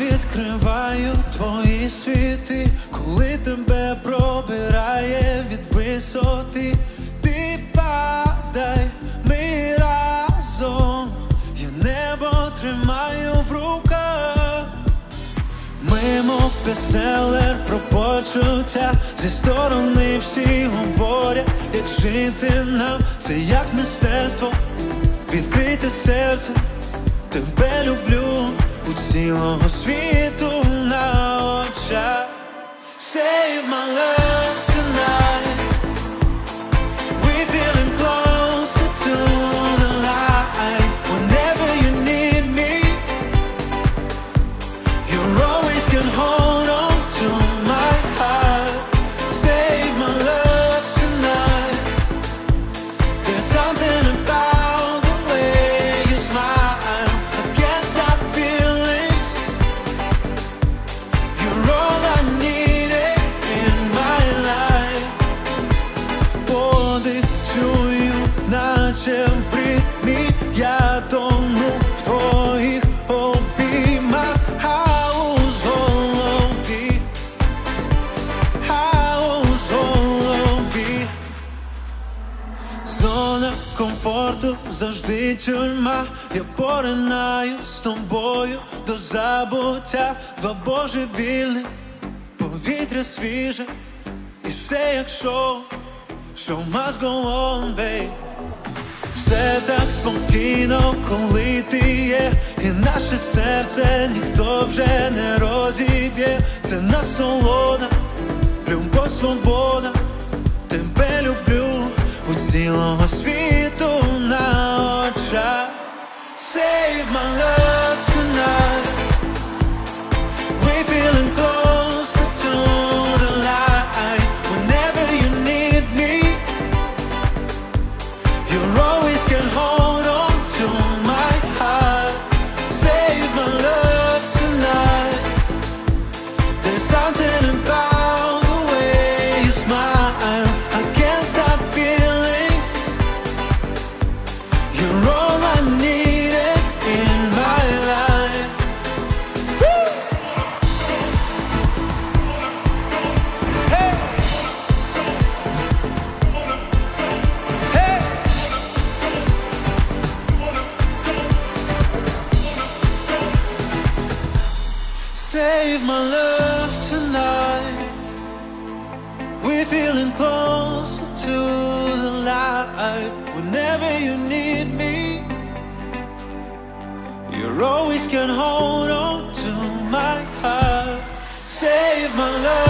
Відкриваю твої світи, коли тебе пробирає від висоти, ти падай, ми разом, я небо тримаю в руках. Мимо песелер про почуття. Зі сторони всі говорять, як жити нам, це як мистецтво, відкрите серце, люблю у цілого світу на очах. Save my love Зона комфорту завжди тюрма. Я поринаю з тобою до забуття, два божевільних, повітря свіже, і все як шоу, show must go on, babe. Все так спокійно, коли ти є, і наше серце ніхто вже не розіб'є. Це насолода, любов, свобода, тебе люблю у цілого світу на очах. Save my love Save my love tonight. We're feeling closer to the light. Whenever you need me, you're always gonna hold on to my heart. Save my love.